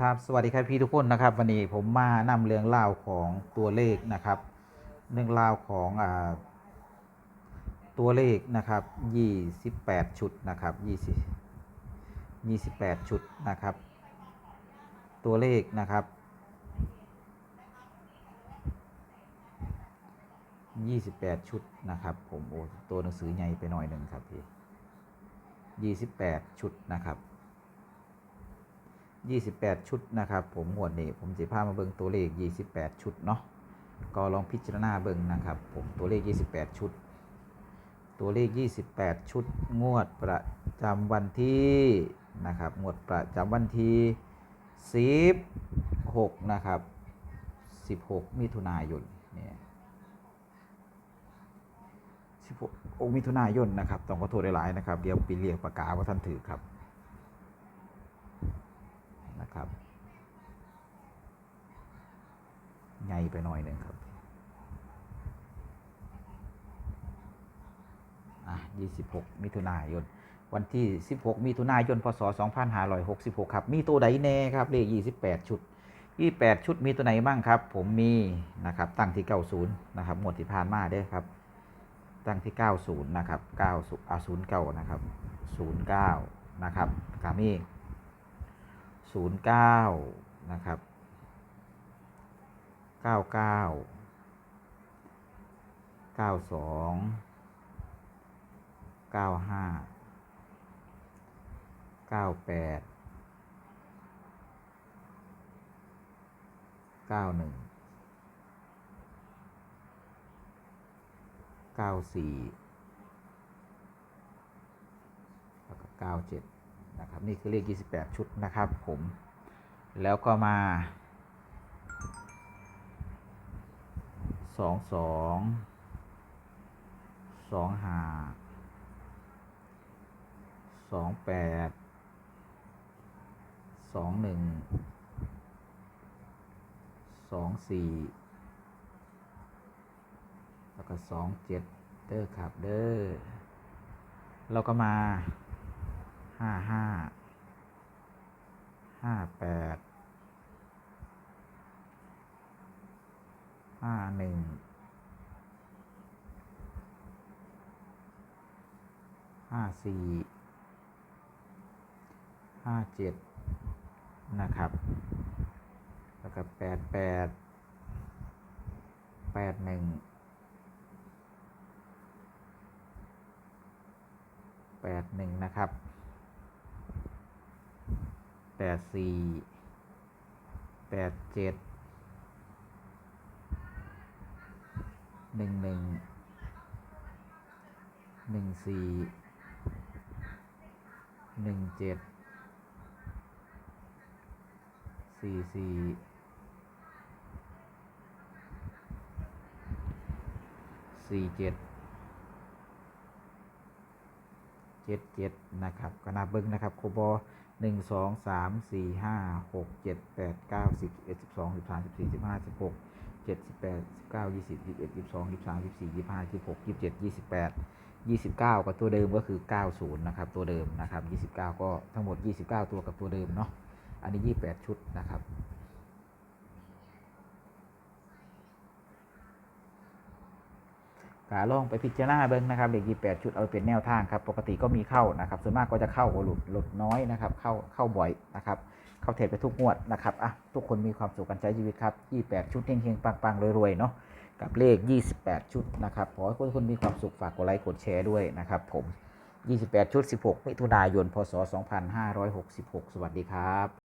ครับ สวัสดีครับพี่ทุกคนนะครับ วันนี้ผมมานำเรื่องเล่าวของตัวเลขนะครับ เรื่องเล่าวของอตัวเลขนะครับ28ชุดนะครับ20 28ชุดนะครับ ตัวเลขนะครับ28ชุดนะครับ ผมโอ้ตัวหนังสือใหญ่ไปหน่อยหนึ่งครับพี่28ชุดนะครับ 28 ชุดนะครับ ผมหมวดนี้ผมจะพามาเบิ่งตัวเลข 28 ชุดเนาะก็ลองพิจารณาเบิ่งนะครับ ผมตัวเลข 28 ชุด ตัวเลข 28 ชุด งวดประจำวันที่นะครับงวดประจำวันที่16นะครับ16 มิถุนายนเนี่ย16มิถุนายนนะครับต้องขอโทษหลายๆนะครับ เดี๋ยวปีเรียกปากกาว่าท่านถือครับ ครับใหญ่ไปหน่อยหนึ่งครับอะ26 มิถุนายน วันที่ 16 มิถุนายน พศ 2566 ครับ มีตัวใดแน่ครับ เลข 28 ชุด 28 ชุดมีตัวไหนบ้างครับ ผมมีนะครับ ตั้งที่ 90 นะครับ หมดที่ผ่านมาเด้ครับ ตั้งที่ 90 นะครับ 90อ่า09 นะครับ 09 นะครับกามี ศูนย์เก้านะครับเก้าเก้าเก้าสองเก้าห้าเก้าแปดเก้าหนึ่งเก้าสี่แล้วก็เก้าเจ็ด นะครับนี่คือเลข 28 ชุดนะครับผมแล้วก็มา 2 2 2 5 2 8 2 1 2 4 แล้วก็ 2 7 เด้อครับเด้อเราก็มา ห้าห้า ห้าแปด ห้าหนึ่ง ห้าสี่ ห้าเจ็ดนะครับ แล้วก็แปดแปด แปดหนึ่งแปดหนึ่งนะครับ แปดสี่แปดเจ็ดหนึ่งหนึ่งหนึ่งสี่หนึ่งเจ็ดสี่สี่สี่เจ็ด เจ็ดเจ็ดนะครับก็นับเบิ้งนะครับโคบอหนึ่งสองสามสี่ห้าหกเจ็ดแปดเก้าสิบเอ็ดสิบสองสิบสามสิบสี่สิบห้าสิบหกเจ็ดสิบแปดสิบเก้ายี่สิบยี่สิบเอ็ดยี่สิบสองยี่สิบสามยี่สิบสี่ยี่สิบห้ายี่สิบหกยี่สิบเจ็ดยี่สิบแปดยี่สิบเก้ากับตัวเดิมก็คือเก้าศูนย์นะครับตัวเดิมนะครับยี่สิบเก้าก็ทั้งหมดยี่สิบเก้าตัวกับตัวเดิมเนาะอันนี้ยี่แปดชุดนะครับ กาลองไปพิจารณาเบิ้งนะครับเด็กยี่แปดชุดเอาไปเป็นแนวทางครับ ปกติก็มีเข้านะครับ ส่วนมากก็จะเข้าหลุดหลุดน้อยนะครับ เข้าเข้าบ่อยนะครับ เข้าเทรดไปทุกงวดนะครับอะทุกคนมีความสุขกันใช้ชีวิตครับยี่แปดชุดเฮงๆปังๆรวยๆเนาะกับเลข 28 ชุดนะครับขอให้ทุกคนมีความสุขฝากกดไลค์กดแชร์ด้วยนะครับผม 28 ชุด 16 มิถุนายน พศ 2566 สวัสดีครับ